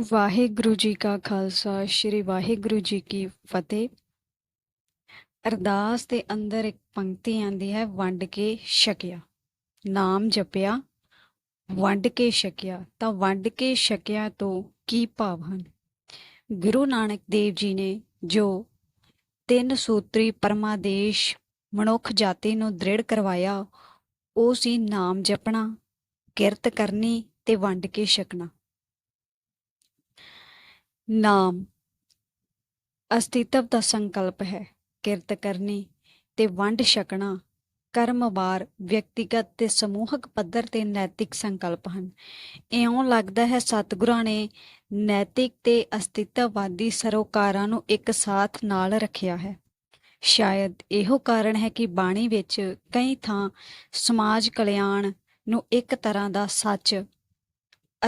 ਵਾਹਿਗੁਰੂ ਜੀ ਕਾ ਖਾਲਸਾ, ਸ੍ਰੀ ਵਾਹਿਗੁਰੂ ਜੀ ਕੀ ਫਤਿਹ। ਅਰਦਾਸ ਦੇ ਅੰਦਰ ਇੱਕ ਪੰਕਤੀ ਆਂਦੀ ਹੈ, ਵੰਡ ਕੇ ਛਕਿਆ। ਨਾਮ ਜਪਿਆ, ਵੰਡ ਕੇ ਛਕਿਆ। ਤਾਂ ਵੰਡ ਕੇ ਛਕਿਆ ਤੋਂ ਕੀ ਭਾਵ ਹਨ? ਗੁਰੂ ਨਾਨਕ ਦੇਵ ਜੀ ਨੇ ਜੋ ਤਿੰਨ ਸੂਤਰੀ ਪਰਮਾਦੇਸ਼ ਮਨੁੱਖ ਜਾਤੀ ਨੂੰ ਦ੍ਰਿੜ ਕਰਵਾਇਆ, ਉਹ ਸੀ ਨਾਮ ਜਪਣਾ, ਕਿਰਤ ਕਰਨੀ ਤੇ ਵੰਡ ਕੇ ਛਕਣਾ। ਨਾਮ। ਅਸਤਿਤਵ ਦਾ ਸੰਕਲਪ ਹੈ, ਕਿਰਤ ਕਰਨੀ ਤੇ ਵੰਡ ਛਕਣਾ ਕਰਮਵਾਰ ਵਿਅਕਤੀਗਤ ਤੇ ਸਮੂਹਕ ਪੱਧਰ ਤੇ ਨੈਤਿਕ ਸੰਕਲਪ ਹਨ। ਇਉਂ ਲੱਗਦਾ ਹੈ ਸਤਿਗੁਰਾਂ ਨੇ ਨੈਤਿਕ ਤੇ ਅਸਤਿਤਵਵਾਦੀ ਸਰੋਕਾਰਾਂ ਨੂੰ ਇੱਕ ਸਾਥ ਨਾਲ ਰੱਖਿਆ ਹੈ। ਸ਼ਾਇਦ ਇਹੋ ਕਾਰਨ ਹੈ ਕਿ ਬਾਣੀ ਵਿੱਚ ਕਈ ਥਾਂ ਸਮਾਜ ਕਲਿਆਣ ਨੂੰ ਇੱਕ ਤਰ੍ਹਾਂ ਦਾ ਸੱਚ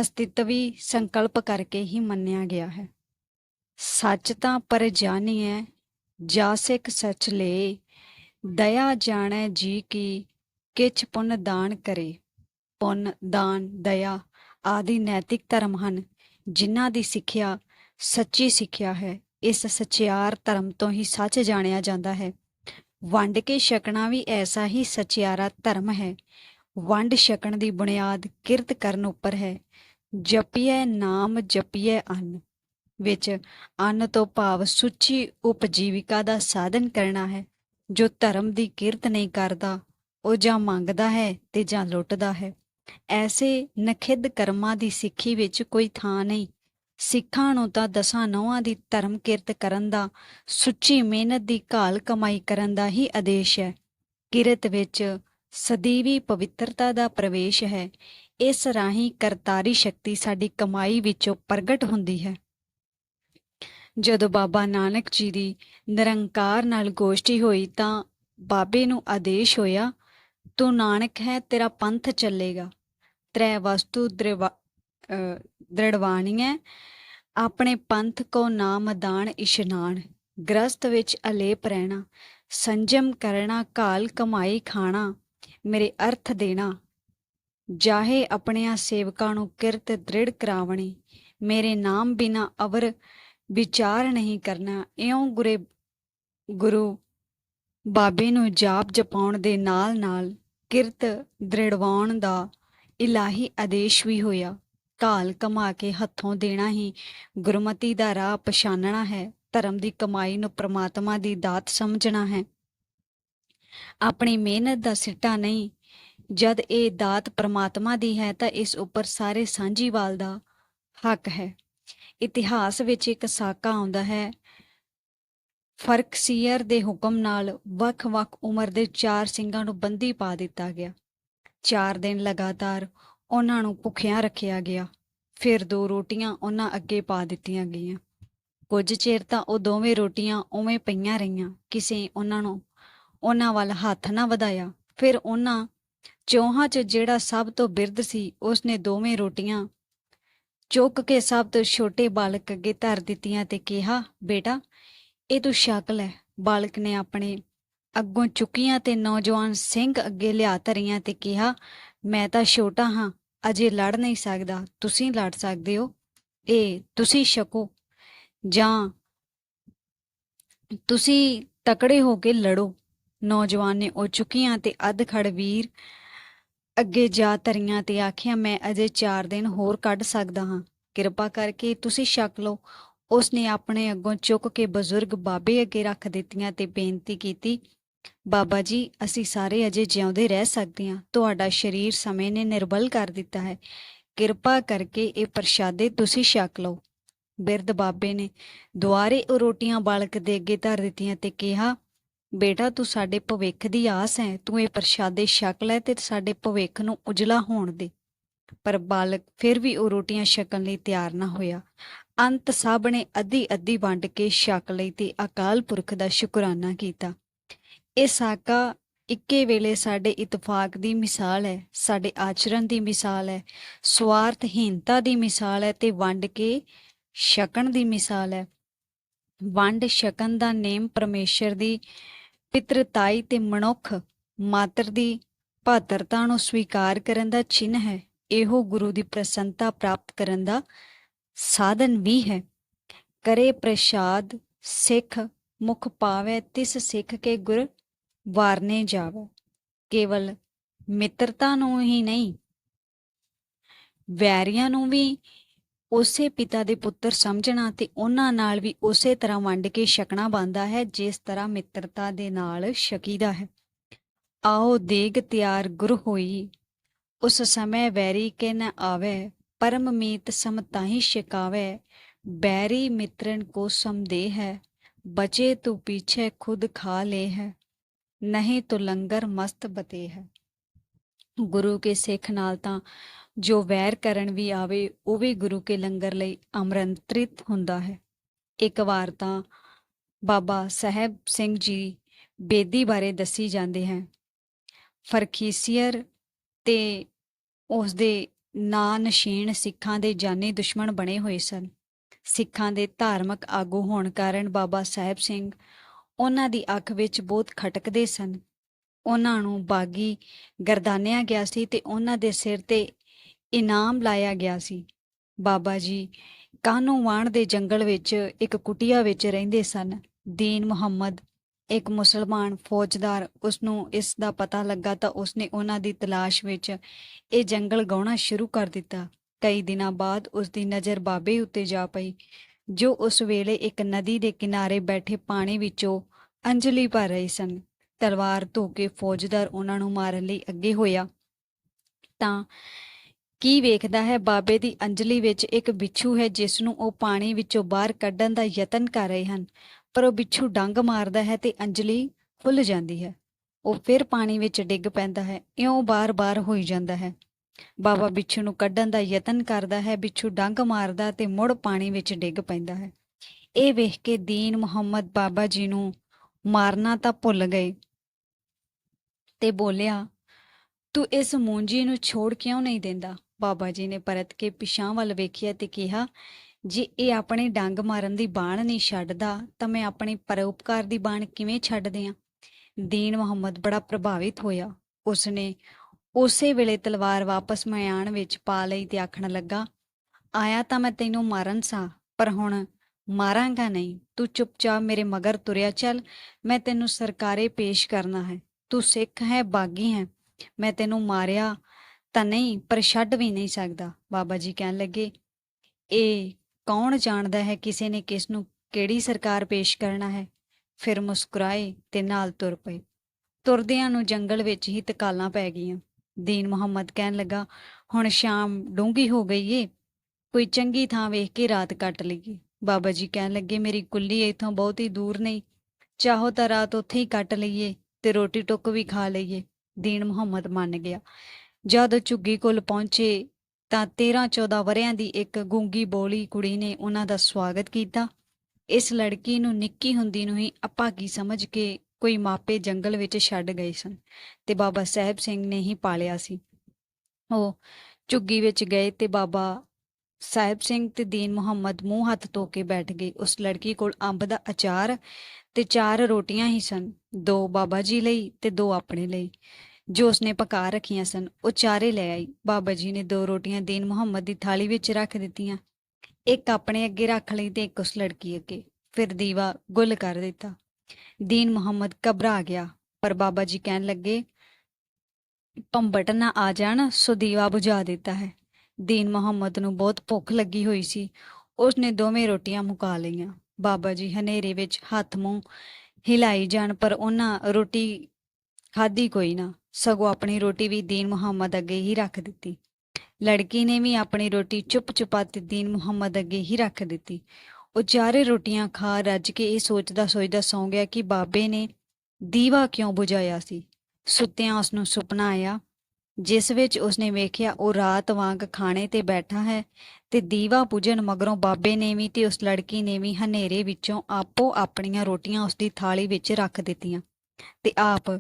ਅਸਤਿਤਵੀ ਸੰਕਲਪ ਕਰਕੇ ਹੀ ਮੰਨਿਆ ਗਿਆ ਹੈ। ਸੱਚ ਤਾਂ ਪਰ ਜਾਣੀਐ, ਜਾ ਸਿੱਖ ਸੱਚ ਲੇ, ਦਇਆ ਜਾਣੈ ਜੀ ਕੀ, ਕਿਛ ਪੁੰਨ ਦਾਨ ਕਰੇ। ਪੁੰਨ, ਦਾਨ, ਦਇਆ ਆਦਿ ਨੈਤਿਕ ਧਰਮ ਹਨ, ਜਿਨ੍ਹਾਂ ਦੀ ਸਿੱਖਿਆ ਸੱਚੀ ਸਿੱਖਿਆ ਹੈ। ਇਸ ਸਚਿਆਰ ਧਰਮ ਤੋਂ ਹੀ ਸੱਚ ਜਾਣਿਆ ਜਾਂਦਾ ਹੈ। ਵੰਡ ਕੇ ਛਕਣਾ ਵੀ ਐਸਾ ਹੀ ਸਚਿਆਰਾ ਧਰਮ ਹੈ। ਵੰਡ ਛਕਣ ਦੀ ਬੁਨਿਆਦ ਕਿਰਤ ਕਰਨ ਉੱਪਰ ਹੈ। ਜਪੀਏ ਨਾਮ ਜਪੀਏ ਅੰਨ, ਵਿੱਚ ਅੰਨ ਤੋਂ ਭਾਵ ਸੁੱਚੀ ਉਪਜੀਵਿਕਾ ਦਾ ਸਾਧਨ ਕਰਨਾ ਹੈ, ਜੋ ਧਰਮ ਦੀ ਕਿਰਤ ਨਹੀਂ ਕਰਦਾ, ਉਹ ਜਾਂ ਮੰਗਦਾ ਹੈ ਤੇ ਜਾਂ ਲੁੱਟਦਾ ਹੈ। ਐਸੇ ਨਖਿੱਧ ਕਰਮਾਂ ਦੀ ਸਿੱਖੀ ਵਿੱਚ ਕੋਈ ਥਾਂ ਨਹੀਂ। ਸਿੱਖਾਂ ਨੂੰ ਤਾਂ ਦਸਾਂ ਨੌਆਂ ਦੀ ਧਰਮ ਕਿਰਤ ਕਰਨ ਦਾ, ਸੁੱਚੀ ਮਿਹਨਤ ਦੀ ਘਾਲ ਕਮਾਈ ਕਰਨ ਦਾ ਹੀ ਆਦੇਸ਼ ਹੈ। ਕਿਰਤ ਵਿੱਚ ਸਦੀਵੀ ਪਵਿੱਤਰਤਾ ਦਾ ਪ੍ਰਵੇਸ਼ ਹੈ। ਇਸ ਰਾਹੀਂ ਕਰਤਾਰੀ ਸ਼ਕਤੀ ਸਾਡੀ ਕਮਾਈ ਵਿੱਚੋਂ ਪ੍ਰਗਟ ਹੁੰਦੀ ਹੈ। ਜਦੋਂ ਬਾਬਾ ਨਾਨਕ ਜੀ ਦੀ ਨਿਰੰਕਾਰ ਨਾਲ ਗੋਸ਼ਟੀ ਹੋਈ ਤਾਂ ਬਾਬੇ ਨੂੰ ਆਦੇਸ਼ ਹੋਇਆ, ਤੂੰ ਨਾਨਕ ਹੈ, ਤੇਰਾ ਪੰਥ ਚੱਲੇਗਾ। ਤ੍ਰੈ ਵਸਤੂ ਦ੍ਰਿਵਾ- ਅਹ ਦ੍ਰਿੜਵਾਣੀਐ। ਆਪਣੇ ਪੰਥ ਕੋ ਨਾਮ ਦਾਨ ਇਸ਼ਨਾਨ। ਗ੍ਰਸਤ ਵਿੱਚ ਅਲੇਪ ਰਹਿਣਾ। ਸੰਜਮ ਕਰਨਾ ਕਾਲ ਕਮਾਈ ਖਾਣਾ। ਮੇਰੇ ਅਰਥ ਦੇਣਾ। ਜਾਹੇ ਆਪਣਿਆਂ ਸੇਵਕਾਂ ਨੂੰ ਕਿਰਤ ਦ੍ਰਿੜ ਕਰਾਵਣੀ। ਮੇਰੇ ਨਾਮ ਬਿਨਾ ਅਵਰ ਵਿਚਾਰ ਨਹੀਂ ਕਰਨਾ। ਇਉਂ ਗੁਰੇ, ਗੁਰੂ ਬਾਬੇ ਨੂੰ ਜਾਪ ਜਪਾਉਣ ਦੇ ਨਾਲ ਨਾਲ ਕਿਰਤ ਦ੍ਰਿੜਵਾਉਣ ਦਾ ਇਲਾਹੀ ਆਦੇਸ਼ ਵੀ ਹੋਇਆ। ਕਾਲ ਕਮਾ ਕੇ ਹੱਥੋਂ ਦੇਣਾ ਹੀ ਗੁਰਮਤੀ ਦਾ ਰਾਹ ਪਛਾਨਣਾ ਹੈ। ਧਰਮ ਦੀ ਕਮਾਈ ਨੂੰ ਪ੍ਰਮਾਤਮਾ ਦੀ ਦਾਤ ਸਮਝਣਾ ਹੈ। ਆਪਣੀ ਮਿਹਨਤ ਦਾ ਸਿੱਟਾ ਨਹੀਂ। ਜਦ ਇਹ ਦਾਤ ਪ੍ਰਮਾਤਮਾ ਦੀ ਹੈ ਤਾਂ ਇਸ ਉੱਪਰ ਸਾਰੇ ਸਾਂਝੀਵਾਲ ਦਾ ਹੱਕ ਹੈ। ਇਤਿਹਾਸ ਵਿੱਚ ਇੱਕ ਸਾਕਾ ਆਉਂਦਾ ਹੈ। ਫਰਕਸੀਅਰ ਦੇ ਹੁਕਮ ਨਾਲ ਵੱਖ-ਵੱਖ ਉਮਰ ਦੇ ਚਾਰ ਸਿੰਘਾਂ ਨੂੰ ਬੰਦੀ ਪਾ ਦਿੱਤਾ ਗਿਆ। ਚਾਰ ਦਿਨ ਲਗਾਤਾਰ ਉਹਨਾਂ ਨੂੰ ਭੁੱਖਿਆਂ ਰੱਖਿਆ ਗਿਆ। ਫਿਰ ਦੋ ਰੋਟੀਆਂ ਉਹਨਾਂ ਅੱਗੇ ਪਾ ਦਿੱਤੀਆਂ ਗਈਆਂ। ਕੁਝ ਚਿਰ ਤਾਂ ਉਹ ਦੋਵੇਂ ਰੋਟੀਆਂ ਉਵੇਂ ਪਈਆਂ ਰਹੀਆਂ। ਕਿਸੇ ਉਹਨਾਂ ਨੂੰ ਉਹਨਾਂ ਵੱਲ ਹੱਥ ਨਾ ਵਧਾਇਆ। ਫਿਰ ਉਹਨਾਂ ਚੋਹਾਂ 'ਚ ਜਿਹੜਾ ਸਭ ਤੋਂ ਬਿਰਧ ਸੀ, ਉਸਨੇ ਦੋਵੇਂ ਰੋਟੀਆਂ ਚੁੱਕ ਕੇ ਸਭ ਤੋਂ ਛੋਟੇ ਬਾਲਕ ਅੱਗੇ ਧਰ ਦਿੱਤੀਆਂ ਤੇ ਕਿਹਾ, ਬੇਟਾ, ਇਹ ਤੂੰ ਛਕ ਲੈ। ਬਾਲਕ ਨੇ ਆਪਣੇ ਅੱਗੋਂ ਚੁੱਕੀਆਂ ਤੇ ਨੌਜਵਾਨ ਸਿੰਘ ਅੱਗੇ ਲਿਆ ਧਰੀਆਂ ਤੇ ਕਿਹਾ, ਮੈਂ ਤਾਂ ਛੋਟਾ ਹਾਂ, ਅਜੇ ਲੜ ਨਹੀਂ ਸਕਦਾ। ਤੁਸੀਂ ਲੜ ਸਕਦੇ ਹੋ। ਇਹ ਤੁਸੀਂ ਛਕੋ। ਜਾਂ ਤੁਸੀਂ ਤਕੜੇ ਹੋ ਕੇ ਲੜੋ। ਨੌਜਵਾਨ ਨੇ ਉਹ ਚੁੱਕੀਆਂ ਤੇ ਅੱਧ ਖੜ ਵੀਰ ਅੱਗੇ ਜਾ ਧਰੀਆਂ ਤੇ ਆਖਿਆ, ਮੈਂ ਅਜੇ 4 ਦਿਨ ਹੋਰ ਕੱਢ ਸਕਦਾ ਹਾਂ। ਕਿਰਪਾ ਕਰਕੇ ਤੁਸੀਂ ਛਕ ਲਓ। ਉਸਨੇ ਆਪਣੇ ਅੱਗੋਂ ਚੁੱਕ ਕੇ ਬਜ਼ੁਰਗ ਬਾਬੇ ਅੱਗੇ ਰੱਖ ਦਿੱਤੀਆਂ ਤੇ ਬੇਨਤੀ ਕੀਤੀ, ਬਾਬਾ ਜੀ, ਅਸੀਂ ਸਾਰੇ ਅਜੇ ਜਿਉਂਦੇ ਰਹਿ ਸਕਦੇ ਹਾਂ। ਤੁਹਾਡਾ ਸਰੀਰ ਸਮੇਂ ਨੇ ਨਿਰਬਲ ਕਰ ਦਿੱਤਾ ਹੈ। ਕਿਰਪਾ ਕਰਕੇ ਇਹ ਪ੍ਰਸ਼ਾਦੇ ਤੁਸੀਂ ਛਕ ਲਓ। ਬਿਰਧ ਬਾਬੇ ਨੇ ਦੁਆਰੇ ਉਹ ਰੋਟੀਆਂ ਬਾਲਕ ਦੇ ਅੱਗੇ ਧਰ ਦਿੱਤੀਆਂ ਤੇ ਕਿਹਾ ਬੇਟਾ, ਤੂੰ ਸਾਡੇ ਭਵਿੱਖ ਦੀ ਆਸ ਹੈ। ਤੂੰ ਇਹ ਪ੍ਰਸ਼ਾਦੇ ਛਕ ਲੈ ਤੇ ਸਾਡੇ ਭਵਿੱਖ ਨੂੰ ਉਜਲਾ ਹੋਣ ਦੇ। ਪਰ ਬਾਲਕ, ਫਿਰ ਵੀ ਉਹ ਰੋਟੀਆਂ ਛਕਣ ਲਈ ਤਿਆਰ ਨਾ ਹੋਇਆ। ਅੰਤ ਸਭ ਨੇ ਅੱਧੀ ਅੱਧੀ ਵੰਡ ਕੇ ਛਕ ਲਈ ਤੇ ਅਕਾਲ ਪੁਰਖ ਦਾ ਸ਼ੁਕਰਾਨਾ ਕੀਤਾ। ਇਹ ਸਾਕਾ ਇੱਕੇ ਵੇਲੇ ਸਾਡੇ ਇਤਫਾਕ ਦੀ ਮਿਸਾਲ ਹੈ, ਸਾਡੇ ਆਚਰਣ ਦੀ ਮਿਸਾਲ ਹੈ, ਸਵਾਰਥਹੀਨਤਾ ਦੀ ਮਿਸਾਲ ਹੈ ਤੇ ਵੰਡ ਕੇ ਛਕਣ ਦੀ ਮਿਸਾਲ ਹੈ। ਵੰਡ ਛਕਣ ਦਾ ਨੇਮ ਪਰਮੇਸ਼ਰ ਦੀ ਪਿਤਰਤਾਈ ਤੇ ਮਨੁੱਖ ਮਾਤਰ ਦੀ ਭਾਦਰਤਾ ਨੂੰ ਸਵੀਕਾਰ ਕਰਨ ਦਾ ਚਿੰਨ੍ਹ ਹੈ। ਇਹੋ ਗੁਰੂ ਦੀ ਪ੍ਰਸੰਨਤਾ ਪ੍ਰਾਪਤ ਕਰਨ ਦਾ ਸਾਧਨ ਵੀ ਹੈ। ਕਰੇ ਪ੍ਰਸਾਦ, ਸਿੱਖ, ਮੁਖ ਪਾਵੇ, ਤਿਸ ਸਿੱਖ ਕੇ ਗੁਰ ਵਾਰਨੇ ਜਾਵੇ। ਕੇਵਲ ਮਿੱਤਰਤਾ ਨੂੰ ਹੀ ਨਹੀਂ, ਵੈਰੀਆਂ ਨੂੰ ਵੀ ਉਸੇ ਪਿਤਾ ਦੇ ਪੁੱਤਰ ਸਮਝਣਾ ਤੇ ਉਹਨਾਂ ਨਾਲ ਵੀ ਉਸੇ ਤਰ੍ਹਾਂ ਵੰਡ ਕੇ ਛਕਣਾ ਬੰਦਾ ਹੈ, ਜਿਸ ਤਰ੍ਹਾਂ ਮਿੱਤਰਤਾ ਦੇ ਨਾਲ ਛਕੀਦਾ ਹੈ। ਆਓ ਦੇਗ ਤਿਆਰ ਗੁਰ ਹੋਈ, ਉਸ ਸਮੇਂ ਵੈਰੀ ਕੇ ਨ ਆਵੇ, ਪਰਮ ਮੀਤ ਸਮ ਤਾਹੀ ਛਕਾਵੇ, ਬੈਰੀ ਮਿੱਤਰਨ ਕੋ ਸਮਦੇ ਹੈ, ਬਚੇ ਤੂੰ ਪੀਛੇ ਖੁਦ ਖਾ ਲੇ ਹੈ, ਨਹੀਂ ਤੋ ਲੰਗਰ ਮਸਤ ਬਤੇ ਹੈ। ਗੁਰੂ ਕੇ ਸਿੱਖ ਨਾਲ ਤਾਂ ਜੋ ਵੈਰ ਕਰਨ ਵੀ ਆਵੇ, ਉਹ ਵੀ ਗੁਰੂ ਕੇ ਲੰਗਰ ਲਈ ਅਮਰੰਤਰਿਤ ਹੁੰਦਾ ਹੈ। ਇੱਕ ਵਾਰ ਤਾਂ ਬਾਬਾ ਸਾਹਿਬ ਸਿੰਘ ਜੀ ਬੇਦੀ ਬਾਰੇ ਦੱਸੀ ਜਾਂਦੇ ਹੈ। ਫਰਖੀਸੀਅਰ ਤੇ ਉਸ ਦੇ ਨਾਂ ਨਸ਼ੀਨ ਸਿੱਖਾਂ ਦੇ ਜਾਨੀ ਦੁਸ਼ਮਣ ਬਣੇ ਹੋਏ ਸਨ। ਸਿੱਖਾਂ ਦੇ ਧਾਰਮਿਕ ਆਗੂ ਹੋਣ ਕਾਰਨ ਬਾਬਾ ਸਾਹਿਬ ਸਿੰਘ ਉਹਨਾਂ ਦੀ ਅੱਖ ਵਿੱਚ ਬਹੁਤ ਖਟਕਦੇ ਸਨ। ਉਹਨਾਂ ਨੂੰ ਬਾਗੀ ਗਰਦਾਨਿਆ ਗਿਆ ਸੀ ਤੇ ਉਹਨਾਂ ਦੇ ਸਿਰ ਤੇ ਇਨਾਮ ਲਾਇਆ ਗਿਆ ਸੀ। ਬਾਬਾ ਜੀ ਕਾਹਨੂੰਵਾਨ ਦੇ ਜੰਗਲ ਵਿੱਚ, ਇੱਕ ਕੁਟੀਆ ਵਿੱਚ ਰਹਿੰਦੇ ਸਨ? ਦੀਨ ਮੁਹੰਮਦ, ਇੱਕ ਮੁਸਲਮਾਨ ਫੌਜਦਾਰ ਉਸ ਨੂੰ ਇਸ ਦਾ ਪਤਾ ਲੱਗਾ ਤਾਂ ਉਸਨੇ ਉਹਨਾਂ ਦੀ ਤਲਾਸ਼ ਵਿੱਚ ਇਹ ਜੰਗਲ ਗਾਉਣਾ ਸ਼ੁਰੂ ਕਰ ਦਿੱਤਾ। ਕਈ ਦਿਨਾਂ ਬਾਅਦ ਉਸ ਦੀ ਨਜ਼ਰ ਬਾਬੇ ਉੱਤੇ ਜਾ ਪਈ, ਜੋ ਉਸ ਵੇਲੇ ਇੱਕ ਨਦੀ ਦੇ ਕਿਨਾਰੇ ਬੈਠੇ ਪਾਣੀ ਵਿੱਚੋਂ ਅੰਜਲੀ ਭਰ ਰਹੇ ਸਨ। ਤਲਵਾਰ ਧੋ ਕੇ ਫੌਜਦਾਰ ਉਹਨਾਂ ਨੂੰ ਮਾਰਨ ਲਈ ਅੱਗੇ ਹੋਇਆ। ਤਾਂ ਕੀ ਵੇਖਦਾ ਹੈ? ਬਾਬੇ ਦੀ ਅੰਜਲੀ ਵਿੱਚ ਇੱਕ ਬਿੱਛੂ ਹੈ ਜਿਸ ਨੂੰ ਉਹ ਪਾਣੀ ਵਿੱਚੋਂ ਬਾਹਰ ਕੱਢਣ ਦਾ ਯਤਨ ਕਰ ਰਹੇ ਹਨ। ਪਰ ਉਹ ਬਿੱਛੂ ਡੰਗ ਮਾਰਦਾ ਹੈ ਤੇ ਅੰਜਲੀ ਖੁੱਲ ਜਾਂਦੀ ਹੈ। ਉਹ ਫਿਰ ਪਾਣੀ ਵਿੱਚ ਡਿੱਗ ਪੈਂਦਾ ਹੈ, ਇਉਂ ਬਾਰ-ਬਾਰ ਹੋਈ ਜਾਂਦਾ ਹੈ। ਬਾਬਾ ਬਿੱਛੂ ਨੂੰ ਕੱਢਣ ਦਾ ਯਤਨ ਕਰਦਾ ਹੈ, ਬਿੱਛੂ ਡੰਗ ਮਾਰਦਾ ਤੇ ਮੁੜ ਪਾਣੀ ਵਿੱਚ ਡਿੱਗ ਪੈਂਦਾ ਹੈ। ਇਹ ਵੇਖ ਕੇ ਦੀਨ ਮੁਹੰਮਦ ਬਾਬਾ ਜੀ ਨੂੰ ਮਾਰਨਾ ਤਾਂ ਭੁੱਲ ਗਏ ਤੇ ਬੋਲਿਆ, ਤੂੰ ਇਸ ਮੂੰਜੀ ਨੂੰ ਛੋੜ ਕਿਉਂ ਨਹੀਂ ਦਿੰਦਾ? ਬਾਬਾ ਜੀ ਨੇ ਪਰਤ ਕੇ ਪਿਛਾਂ ਵੱਲ ਵੇਖਿਆ ਤੇ ਕਿਹਾ, ਜੇ ਇਹ ਆਪਣੇ ਡੰਗ ਮਾਰਨ ਦੀ ਬਾਣ ਨਹੀਂ ਛੱਡਦਾ, ਤਾਂ ਮੈਂ ਆਪਣੇ ਪਰਉਪਕਾਰ ਦੀ ਬਾਣ ਕਿਵੇਂ ਛੱਡ ਦਿਆਂ? ਦੀਨ ਮੁਹੰਮਦ ਬੜਾ ਪ੍ਰਭਾਵਿਤ ਹੋਇਆ। ਉਸਨੇ ਉਸੇ ਵੇਲੇ ਤਲਵਾਰ ਵਾਪਸ ਮਿਆਨ ਵਿੱਚ ਪਾ ਲਈ ਤੇ ਆਖਣ ਲੱਗਾ, ਆਇਆ ਤਾਂ ਮੈਂ ਤੈਨੂੰ ਮਾਰਨ ਸਾਂ, ਪਰ ਹੁਣ ਮਾਰਾਂਗਾ ਨਹੀਂ। ਤੂੰ ਚੁੱਪਚਾਪ ਮੇਰੇ ਮਗਰ ਤੁਰਿਆ ਚੱਲ, ਮੈਂ ਤੈਨੂੰ ਸਰਕਾਰੇ ਪੇਸ਼ ਕਰਨਾ ਹੈ। ਤੂੰ ਸਿੱਖ ਹੈ, ਬਾਗੀ ਹੈ। ਮੈਂ ਤੈਨੂੰ ਮਾਰਿਆ ਤਾਂ ਨਹੀਂ, ਪਰ ਛੱਡ ਵੀ ਨਹੀਂ ਸਕਦਾ। ਬਾਬਾ ਜੀ ਕਹਿਣ ਲੱਗੇ, ਇਹ ਕੌਣ ਜਾਣਦਾ ਹੈ ਕਿਸੇ ਨੇ ਕਿਸ ਨੂੰ ਕਿਹੜੀ ਸਰਕਾਰ ਪੇਸ਼ ਕਰਨਾ ਹੈ? ਫਿਰ ਮੁਸਕਰਾਏ ਤੇ ਨਾਲ ਤੁਰ ਪਏ। ਤੁਰਦਿਆਂ ਨੂੰ ਜੰਗਲ ਵਿੱਚ ਹੀ ਤਕਾਲਾਂ ਪੈ ਗਈਆਂ। ਦੀਨ ਮੁਹੰਮਦ ਕਹਿਣ ਲੱਗਾ, ਹੁਣ ਸ਼ਾਮ ਡੂੰਗੀ ਹੋ ਗਈ ਏ, ਕੋਈ ਚੰਗੀ ਥਾਂ ਵੇਖ ਕੇ ਰਾਤ ਕੱਟ ਲਈਏ। ਬਾਬਾ ਜੀ ਕਹਿਣ ਲੱਗੇ, ਮੇਰੀ ਕੁੱਲੀ ਇੱਥੋਂ ਬਹੁਤ ਹੀ ਦੂਰ ਨਹੀਂ। ਚਾਹੋ ਤਾਂ ਰਾਤ ਉੱਥੇ ਹੀ ਕੱਟ ਲਈਏ ਤੇ ਰੋਟੀ ਟੁੱਕ ਵੀ ਖਾ ਲਈਏ। ਦੀਨ ਮੁਹੰਮਦ ਮੰਨ ਗਿਆ। ਜਦ ਝੁੱਗੀ ਕੋਲ ਪਹੁੰਚੇ ਤਾਂ 13 14 ਵਰਿਆਂ ਦੀ ਇੱਕ ਗੂੰਗੀ ਬੋਲੀ ਕੁੜੀ ਨੇ ਉਹਨਾਂ ਦਾ ਸਵਾਗਤ ਕੀਤਾ। ਇਸ ਲੜਕੀ ਨੂੰ ਨਿੱਕੀ ਹੁੰਦੀ ਨੂੰ ਹੀ ਅਪਾਗੀ ਸਮਝ ਕੇ ਕੋਈ ਮਾਪੇ ਜੰਗਲ ਵਿੱਚ ਛੱਡ ਗਏ ਸਨ ਤੇ ਬਾਬਾ ਸਾਹਿਬ ਸਿੰਘ ਨੇ ਹੀ ਪਾਲਿਆ ਸੀ। ਉਹ ਝੁੱਗੀ ਵਿੱਚ ਗਏ ਤੇ ਬਾਬਾ ਸਾਹਿਬ ਸਿੰਘ ਤੇ ਦੀਨ ਮੁਹੰਮਦ ਮੂੰਹ ਹੱਥ ਧੋ ਕੇ ਬੈਠ ਗਏ। ਉਸ ਲੜਕੀ ਕੋਲ ਅੰਬ ਦਾ ਅਚਾਰ ਤੇ ਚਾਰ ਰੋਟੀਆਂ ਹੀ ਸਨ, ਦੋ ਬਾਬਾ ਜੀ ਲਈ ਤੇ ਦੋ ਆਪਣੇ ਲਈ। ਜੋ ਉਸਨੇ ਪਕਾ ਰੱਖੀਆਂ ਸਨ, ਉਹ ਚਾਰੇ ਲੈ ਆਈ। ਬਾਬਾ ਜੀ ਨੇ ਦੋ ਰੋਟੀਆਂ ਦੀਨ ਮੁਹੰਮਦ ਦੀ ਥਾਲੀ ਵਿੱਚ ਰੱਖ ਦਿੱਤੀਆਂ। ਇੱਕ ਆਪਣੇ ਅੱਗੇ ਰੱਖ ਲਈ ਤੇ ਇੱਕ ਉਸ ਲੜਕੀ ਅੱਗੇ। ਫਿਰ ਦੀਵਾ ਗੁੱਲ ਕਰ ਦਿੱਤਾ। ਦੀਨ ਮੁਹੰਮਦ ਘਬਰਾ ਗਿਆ, ਪਰ ਬਾਬਾ ਜੀ ਕਹਿਣ ਲੱਗੇ ਪੰਬਟ ਨਾ ਆ ਜਾਣ, ਸੋ ਦੀਵਾ ਬੁਝਾ ਦਿੱਤਾ ਹੈ। ਦੀਨ ਮੁਹੰਮਦ ਨੂੰ ਬਹੁਤ ਭੁੱਖ ਲੱਗੀ ਹੋਈ ਸੀ। ਉਸਨੇ ਦੋਵੇਂ ਰੋਟੀਆਂ ਮੁਕਾ ਲਈਆਂ। ਬਾਬਾ ਜੀ ਹਨੇਰੇ ਵਿੱਚ ਹੱਥ ਮੂੰਹ ਹਿਲਾਈ ਜਾਣ, ਪਰ ਉਹਨਾਂ ਰੋਟੀ ਖਾਧੀ ਕੋਈ ਨਾ। ਸਗੋਂ ਆਪਣੀ ਰੋਟੀ ਵੀ ਦੀਨ ਮੁਹੰਮਦ ਅੱਗੇ ਹੀ ਰੱਖ ਦਿੱਤੀ। ਲੜਕੀ ਨੇ ਵੀ ਆਪਣੀ ਰੋਟੀ ਚੁੱਪ ਚੁਪਾਤੇ ਦੀਨ ਮੁਹੰਮਦ ਅੱਗੇ ਹੀ ਰੱਖ ਦਿੱਤੀ। ਉਹ ਚਾਰੇ ਰੋਟੀਆਂ ਖਾ ਰੱਜ ਕੇ ਇਹ ਸੋਚਦਾ ਸੋਚਦਾ ਸੌਂ ਗਿਆ ਕਿ ਬਾਬੇ ਨੇ ਦੀਵਾ ਕਿਉਂ ਬੁਝਾਇਆ ਸੀ? ਸੁੱਤਿਆਂ ਉਸ ਨੂੰ ਸੁਪਨਾ ਆਇਆ। ਜਿਸ ਵਿੱਚ ਉਸਨੇ ਵੇਖਿਆ ਉਹ ਰਾਤ ਵਾਂਗ ਖਾਣੇ ਤੇ ਬੈਠਾ ਹੈ ਤੇ ਦੀਵਾ ਬੁਝਣ ਮਗਰੋਂ ਬਾਬੇ ਨੇ ਵੀ ਤੇ ਉਸ ਲੜਕੀ ਨੇ ਵੀ ਹਨੇਰੇ ਵਿੱਚੋਂ ਆਪੋ ਆਪਣੀਆਂ ਰੋਟੀਆਂ ਉਸ ਦੀ ਥਾਲੀ ਵਿੱਚ ਰੱਖ ਦਿੱਤੀਆਂ ਤੇ ਆਪ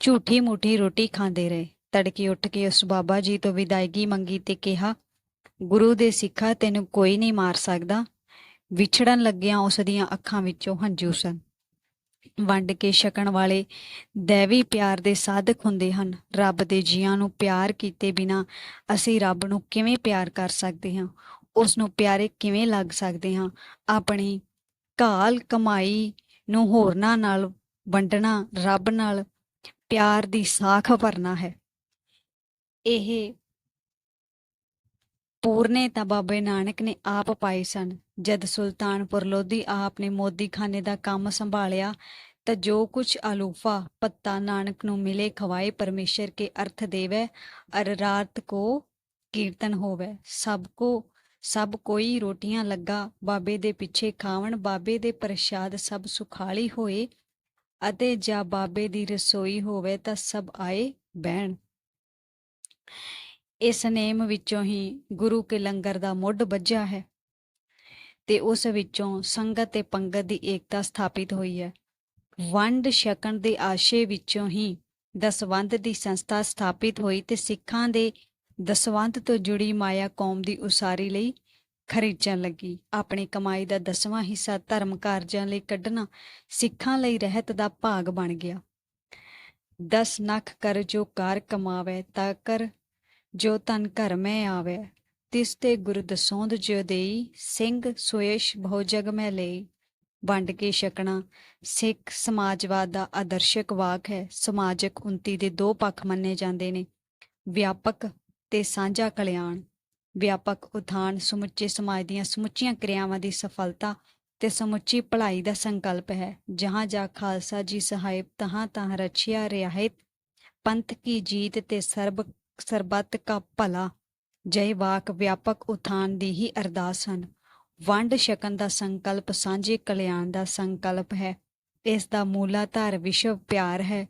ਝੂਠੀ ਮੂਠੀ ਰੋਟੀ ਖਾਂਦੇ ਰਹੇ। ਤੜਕੇ ਉੱਠ ਕੇ ਉਸ ਬਾਬਾ ਜੀ ਤੋਂ ਵਿਦਾਇਗੀ ਮੰਗੀ ਤੇ ਕਿਹਾ, ਗੁਰੂ ਦੇ ਸਿੱਖਾ ਤੈਨੂੰ ਕੋਈ ਨਹੀਂ ਮਾਰ ਸਕਦਾ। ਵਿਛੜਨ ਲੱਗਿਆਂ ਉਸ ਦੀਆਂ ਅੱਖਾਂ ਵਿੱਚੋਂ ਹੰਝੂ ਸਨ। ਵੰਡ ਕੇ ਛਕਣ ਵਾਲੇ ਦੇਵੀ ਪਿਆਰ ਦੇ ਸਾਧਕ ਹੁੰਦੇ ਹਨ। ਰੱਬ ਦੇ ਜੀਆਂ ਨੂੰ ਪਿਆਰ ਕੀਤੇ ਬਿਨਾ ਅਸੀਂ ਰੱਬ ਨੂੰ ਕਿਵੇਂ ਪਿਆਰ ਕਰ ਸਕਦੇ ਹਾਂ? ਉਸ ਨੂੰ ਪਿਆਰੇ ਕਿਵੇਂ ਲੱਗ ਸਕਦੇ ਹਾਂ? ਆਪਣੀ ਘਾਲ ਕਮਾਈ ਨੂੰ ਹੋਰਨਾਂ ਨਾਲ ਵੰਡਣਾ, ਰੱਬ ਨਾਲ ਪਿਆਰ ਦੀ ਸਾਖ ਭਰਨਾ ਹੈ। ਇਹ ਪੂਰਨੇ ਤਾਂ ਬਾਬੇ ਨਾਨਕ ਨੇ ਆਪ ਪਾਏ ਸਨ। ਜਦ ਸੁਲਤਾਨਪੁਰ ਲੋਧੀ ਆਪ ਨੇ ਮੋਦੀਖਾਨੇ ਦਾ ਕੰਮ ਸੰਭਾਲਿਆ, ਤਾਂ ਜੋ ਕੁਛ ਅਲੂਫਾ ਪੱਤਾ ਨਾਨਕ ਨੂੰ ਮਿਲੇ ਖਵਾਏ ਪਰਮੇਸ਼ਰ ਕੇ ਅਰਥ ਦੇਵੈ, ਅਰ ਰਾਤ ਕੋ ਕੀਰਤਨ ਹੋਵੇ। ਸਭ ਕੋ, ਸਭ ਕੋਈ ਰੋਟੀਆਂ ਲੱਗਾ, ਬਾਬੇ ਦੇ ਪਿੱਛੇ ਖਾਵਣ, ਬਾਬੇ ਦੇ ਪ੍ਰਸ਼ਾਦ ਸਭ ਸੁਖਾਲੀ ਹੋਏ ਅਤੇ ਜਾਂ ਬਾਬੇ ਦੀ ਰਸੋਈ ਹੋਵੇ ਤਾਂ ਸਭ ਆਏ ਬਹਿਣ। ਇਸ ਨੇਮ ਵਿੱਚੋਂ ਹੀ ਗੁਰੂ ਕੇ ਲੰਗਰ ਦਾ ਮੁੱਢ ਵੱਜਿਆ ਹੈ ਤੇ ਉਸ ਵਿੱਚੋਂ ਸੰਗਤ ਤੇ ਪੰਗਤ ਦੀ ਏਕਤਾ ਸਥਾਪਿਤ ਹੋਈ ਹੈ। ਵੰਡ ਛਕਣ ਦੇ ਆਸ਼ੇ ਵਿੱਚੋਂ ਹੀ ਦਸਵੰਧ ਦੀ ਸੰਸਥਾ ਸਥਾਪਿਤ ਹੋਈ ਤੇ ਸਿੱਖਾਂ ਦੇ ਦਸਵੰਧ ਤੋਂ ਜੁੜੀ ਮਾਇਆ ਕੌਮ ਦੀ ਉਸਾਰੀ ਲਈ ਖਰੀਚਣ ਲੱਗੀ। ਆਪਣੀ ਕਮਾਈ ਦਾ ਦਸਵਾਂ ਹਿੱਸਾ ਧਰਮ ਕਾਰਜਾਂ ਲਈ ਕੱਢਣਾ ਸਿੱਖਾਂ ਲਈ ਰਹਿਤ ਦਾ ਭਾਗ ਬਣ ਗਿਆ। ਦਸ ਨਖ ਕਰ ਜੋ ਕਾਰ ਕਮਾਵੇ, ਤਾ ਕਰ ਜੋ ਤਨ ਘਰ ਮੈਂ ਆਵੇ। ਤਿਸ ਤੇ ਗੁਰ ਦਸੌਂਦ ਜਿਉ ਦੇਈ, ਸਿੰਘ ਸੁਏਸ਼ ਬਹੁ ਜਗ ਮੈਂ ਲਈ। ਵੰਡ ਕੇ ਛਕਣਾ ਸਿੱਖ ਸਮਾਜਵਾਦ ਦਾ ਆਦਰਸ਼ਕ ਵਾਕ ਹੈ। ਸਮਾਜਿਕ ਉਨਤੀ ਦੇ ਦੋ ਪੱਖ ਮੰਨੇ ਜਾਂਦੇ ਨੇ, ਵਿਆਪਕ ਤੇ ਸਾਂਝਾ ਕਲਿਆਣ। ਵਿਆਪਕ ਉਥਾਨ, ਸਮੁੱਚੇ ਸਮਾਜ ਦੀਆਂ ਸਮੁੱਚੀਆਂ ਕਿਰਿਆਵਾਂ ਦੀ ਸਫਲਤਾ ਤੇ ਸਮੁੱਚੀ ਭਲਾਈ ਦਾ ਸੰਕਲਪ ਹੈ। ਜਹਾਂ ਜਾ ਖਾਲਸਾ ਜੀ ਸਹਾਇਬ ਤਹਾਂ ਤਹਾਂ ਰਚਿਆ ਰਿਆਹਿਤ। ਪੰਥ ਕੀ ਜੀਤ ਤੇ ਸਰਬ, ਸਰਬੱਤ ਕਾ ਭਲਾ। ਜੈ ਵਾਕ ਵਿਆਪਕ ਉਥਾਨ ਦੀ ਹੀ ਅਰਦਾਸ ਹਨ। ਵੰਡ ਛਕਣ ਦਾ ਸੰਕਲਪ, ਸਾਂਝੇ ਕਲਿਆਣ ਦਾ ਸੰਕਲਪ ਹੈ। ਇਸ ਦਾ ਮੂਲਾਧਾਰ ਵਿਸ਼ਵ ਪਿਆਰ ਹੈ।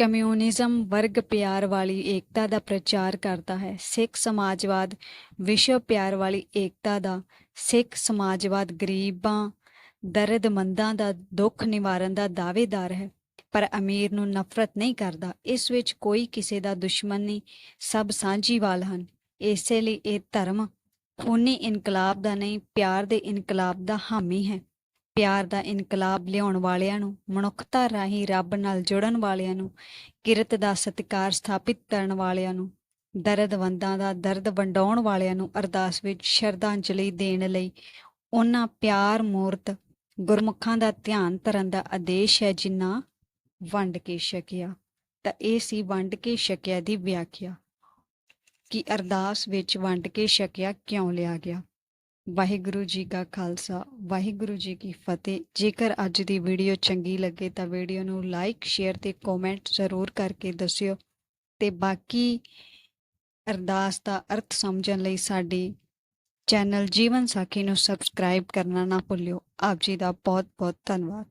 ਕਮਿਊਨਿਜ਼ਮ ਵਰਗ ਪਿਆਰ ਵਾਲੀ ਏਕਤਾ ਦਾ ਪ੍ਰਚਾਰ ਕਰਦਾ ਹੈ। ਸਿੱਖ ਸਮਾਜਵਾਦ, ਵਿਸ਼ਵ ਪਿਆਰ ਵਾਲੀ ਏਕਤਾ ਦਾ, ਸਿੱਖ ਸਮਾਜਵਾਦ ਗਰੀਬਾਂ, ਦਰਦਮੰਦਾਂ ਦਾ, ਦੁੱਖ ਨਿਵਾਰਨ ਦਾ ਦਾਅਵੇਦਾਰ ਹੈ। ਪਰ ਅਮੀਰ ਨੂੰ ਨਫ਼ਰਤ ਨਹੀਂ ਕਰਦਾ। ਇਸ ਵਿੱਚ ਕੋਈ ਕਿਸੇ ਦਾ ਦੁਸ਼ਮਣ ਨਹੀਂ, ਸਭ ਸਾਂਝੀਵਾਲ ਹਨ। ਇਸੇ ਲਈ ਇਹ ਧਰਮ ਖੂਨੀ ਇਨਕਲਾਬ ਦਾ ਨਹੀਂ, ਪਿਆਰ ਦੇ ਇਨਕਲਾਬ ਦਾ ਹਾਮੀ ਹੈ। ਪਿਆਰ ਦਾ ਇਨਕਲਾਬ ਲਿਆਉਣ ਵਾਲਿਆਂ ਨੂੰ, ਮਨੁੱਖਤਾ ਰਾਹੀਂ ਰੱਬ ਨਾਲ ਜੁੜਨ ਵਾਲਿਆਂ ਨੂੰ, ਕਿਰਤ ਦਾ ਸਤਿਕਾਰ ਸਥਾਪਿਤ ਕਰਨ ਵਾਲਿਆਂ ਨੂੰ, ਦਰਦਵੰਦਾਂ ਦਾ ਦਰਦ ਵੰਡਾਉਣ ਵਾਲਿਆਂ ਨੂੰ ਅਰਦਾਸ ਵਿੱਚ ਸ਼ਰਧਾਂਜਲੀ ਦੇਣ ਲਈ ਉਹਨਾਂ ਪਿਆਰ ਮੂਰਤ ਗੁਰਮੁਖਾਂ ਦਾ ਧਿਆਨ ਧਰਨ ਦਾ ਆਦੇਸ਼ ਹੈ ਜਿਨ੍ਹਾਂ ਵੰਡ ਕੇ ਛਕਿਆ। ਤਾਂ ਇਹ ਸੀ ਵੰਡ ਕੇ ਛਕਿਆ ਦੀ ਵਿਆਖਿਆ ਕਿ ਅਰਦਾਸ ਵਿੱਚ ਵੰਡ ਕੇ ਛਕਿਆ ਕਿਉਂ ਲਿਆ ਗਿਆ? ਵਾਹਿਗੁਰੂ ਜੀ ਕਾ ਖਾਲਸਾ, ਵਾਹਿਗੁਰੂ ਜੀ ਕੀ ਫਤਿਹ। ਜੇਕਰ ਅੱਜ ਦੀ ਵੀਡੀਓ ਚੰਗੀ ਲੱਗੇ ਤਾਂ ਵੀਡੀਓ ਨੂੰ ਲਾਈਕ, ਸ਼ੇਅਰ ਤੇ ਕਮੈਂਟ ਜ਼ਰੂਰ ਕਰਕੇ ਦੱਸਿਓ। ਤੇ ਬਾਕੀ ਅਰਦਾਸ ਦਾ ਅਰਥ ਸਮਝਣ ਲਈ ਸਾਡੀ ਚੈਨਲ ਜੀਵਨ ਸਾਖੀ ਨੂੰ ਸਬਸਕ੍ਰਾਈਬ ਕਰਨਾ ਨਾ ਭੁੱਲਿਓ। ਆਪ ਜੀ ਦਾ ਬਹੁਤ ਬਹੁਤ ਧੰਨਵਾਦ।